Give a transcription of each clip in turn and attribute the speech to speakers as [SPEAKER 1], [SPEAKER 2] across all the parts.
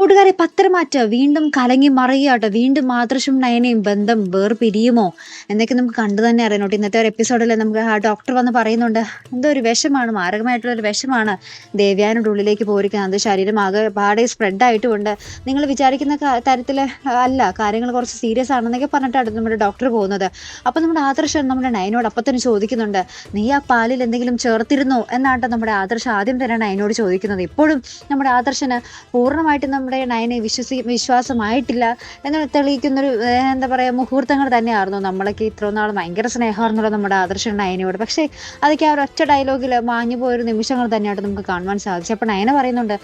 [SPEAKER 1] പത്രമാറ്റ് വീണ്ടും കലങ്ങി മറിയാട്ടോ വീണ്ടും മാതൃശും നയനയും ബന്ധം വേർപിരിയുമോ എന്നൊക്കെ നമുക്ക് കണ്ടു തന്നെ അറിയണോട്ടോ ഇന്നത്തെ ഒരു എപ്പിസോഡിൽ നമുക്ക് ആ ഡോക്ടർ വന്ന് പറയുന്നുണ്ട് എന്തോ ഒരു വിഷമാണ് മാരകമായിട്ടുള്ള ഒരു വിഷമാണ്. ദേവ്യാനുടെ ഉള്ളിലേക്ക് പോയിരിക്കുന്നത്. ശരീരം ആകെ പാടെ സ്പ്രെഡ് ആയിട്ടുമുണ്ട്. നിങ്ങൾ വിചാരിക്കുന്ന തരത്തിൽ അല്ല കാര്യങ്ങൾ കുറച്ച് സീരിയസ് ആണെന്നൊക്കെ പറഞ്ഞിട്ടാണ് നമ്മുടെ ഡോക്ടർ പോകുന്നത്. അപ്പം നമ്മുടെ ആദർശം നമ്മുടെ നയനോട് അപ്പം തന്നെ ചോദിക്കുന്നുണ്ട് നീ ആ പാലിൽ എന്തെങ്കിലും ചേർത്തിരുന്നോ? എന്നാട്ടോ നമ്മുടെ ആദർശം ആദ്യം തന്നെ നയനോട് ചോദിക്കുന്നത്. ഇപ്പോഴും നമ്മുടെ ആദർശന് പൂർണമായിട്ടും നമ്മുടെ നയനെ വിശ്വസി വിശ്വാസമായിട്ടില്ല എന്ന് തെളിയിക്കുന്നൊരു എന്താ പറയുക മുഹൂർത്തങ്ങൾ തന്നെയായിരുന്നു. നമ്മളൊക്കെ ഇത്ര നാൾ ഭയങ്കര സ്നേഹമായിരുന്നല്ലോ നമ്മുടെ ആദർശ നയനയോട്. പക്ഷേ അതൊക്കെ ആ ഒരൊറ്റ ഡയലോഗിൽ മാഞ്ഞു പോയൊരു നിമിഷങ്ങൾ തന്നെയായിട്ട് നമുക്ക് കാണുവാൻ സാധിച്ചു. അപ്പോൾ നയന പറയുന്നുണ്ട്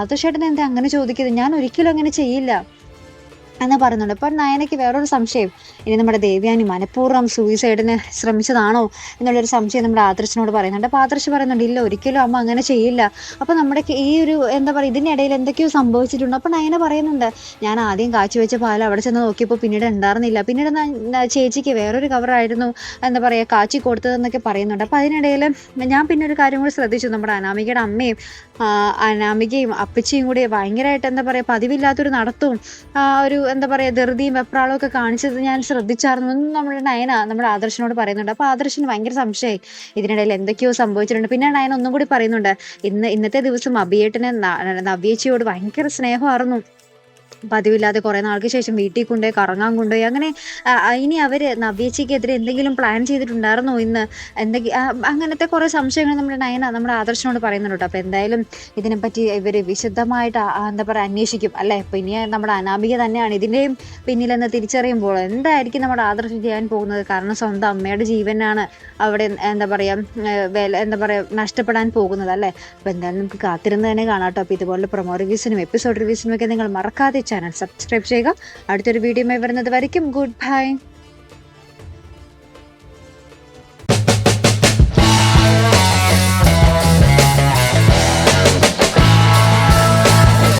[SPEAKER 1] ആദർശേട്ടൻ എന്താ അങ്ങനെ ചോദിക്കുന്നത് ഞാൻ ഒരിക്കലും അങ്ങനെ ചെയ്യില്ല. എന്ന് പറയുന്നുണ്ട്. അപ്പോൾ നയനയ്ക്ക് വേറൊരു സംശയം. ഇനി നമ്മുടെ ദേവ്യാനി മനഃപൂർവം സൂയിസൈഡിന് ശ്രമിച്ചതാണോ എന്നുള്ളൊരു സംശയം നമ്മുടെ ആദർശനോട് പറയുന്നുണ്ട്. അപ്പോൾ ആദർശ് പറയുന്നുണ്ട് ഇല്ല ഒരിക്കലും അമ്മ അങ്ങനെ ചെയ്യില്ല. അപ്പോൾ നമ്മുടെ ഈ ഒരു എന്താ പറയുക ഇതിനിടയിൽ എന്തൊക്കെയോ സംഭവിച്ചിട്ടുണ്ട്. അപ്പോൾ നയന പറയുന്നുണ്ട് ഞാൻ ആദ്യം കാച്ചി വെച്ച പാൽ അവിടെ ചെന്ന് നോക്കിയപ്പോൾ പിന്നീട് ഉണ്ടായിരുന്നില്ല. പിന്നീട് ചേച്ചിക്ക് വേറൊരു കവറായിരുന്നു എന്താ പറയുക കാച്ചി കൊടുത്തതെന്നൊക്കെ പറയുന്നുണ്ട്. അപ്പോൾ അതിനിടയിൽ ഞാൻ പിന്നെ ഒരു കാര്യം കൂടി ശ്രദ്ധിച്ചു. നമ്മുടെ അനാമികയുടെ അമ്മയും അനാമികയും അപ്പച്ചിയും കൂടി ഭയങ്കരമായിട്ട് എന്താ പറയുക പതിവില്ലാത്തൊരു നടത്തവും ഒരു എന്താ പറയുക ധൃതിയും വെപ്രാളവും ഒക്കെ കാണിച്ചത് ഞാൻ ശ്രദ്ധിച്ചായിരുന്നു. എന്ന് നമ്മുടെ നയന നമ്മുടെ ആദർശനോട് പറയുന്നുണ്ട്. അപ്പോൾ ആദർശന് ഭയങ്കര സംശയമായി ഇതിനിടയിൽ എന്തൊക്കെയോ സംഭവിച്ചിട്ടുണ്ട്. പിന്നെ നയന ഒന്നും കൂടി പറയുന്നുണ്ട്. ഇന്ന് ഇന്നത്തെ ദിവസം അഭിയേട്ടന് ന- നവ്യേച്ചിയോട് ഭയങ്കര സ്നേഹമായിരുന്നു. പതിവില്ലാതെ കുറേ നാൾക്ക് ശേഷം വീട്ടിൽ കൊണ്ടുപോയി കറങ്ങാൻ കൊണ്ടുപോയി. അങ്ങനെ ഇനി അവർ നവ്യേച്ചിക്കെതിരെ എന്തെങ്കിലും പ്ലാൻ ചെയ്തിട്ടുണ്ടായിരുന്നോ ഇന്ന്? എന്തെങ്കിലും അങ്ങനത്തെ കുറേ സംശയങ്ങൾ നമ്മുടെ നയന നമ്മുടെ ആദർശനോട് പറയുന്നുണ്ട് കേട്ടോ. അപ്പോൾ എന്തായാലും ഇതിനെപ്പറ്റി ഇവർ വിശദമായിട്ട് എന്താ പറയുക അന്വേഷിക്കും അല്ലേ? പിന്നെ നമ്മുടെ അനാമിക തന്നെയാണ് ഇതിന്റെയും പിന്നിലെന്ന് തിരിച്ചറിയുമ്പോൾ എന്തായിരിക്കും നമ്മുടെ ആദർശം ചെയ്യാൻ പോകുന്നത്? കാരണം സ്വന്തം അമ്മയുടെ ജീവനാണ് അവിടെ എന്താ പറയുക വില എന്താ പറയുക നഷ്ടപ്പെടാൻ പോകുന്നത് അല്ലേ? അപ്പോൾ എന്തായാലും നമുക്ക് കാത്തിരുന്ന് തന്നെ കാണാം കേട്ടോ. അപ്പോൾ ഇതുപോലെ പ്രൊമോ റിവ്യൂസിനും എപ്പിസോഡ് റിവ്യൂസിനും ഒക്കെ നിങ്ങൾ മറക്കാതെ ചാനൽ സബ്സ്ക്രൈബ് ചെയ്യുക. അടുത്തൊരു വീഡിയോ വരുന്നത് വരയ്ക്കും. Good bye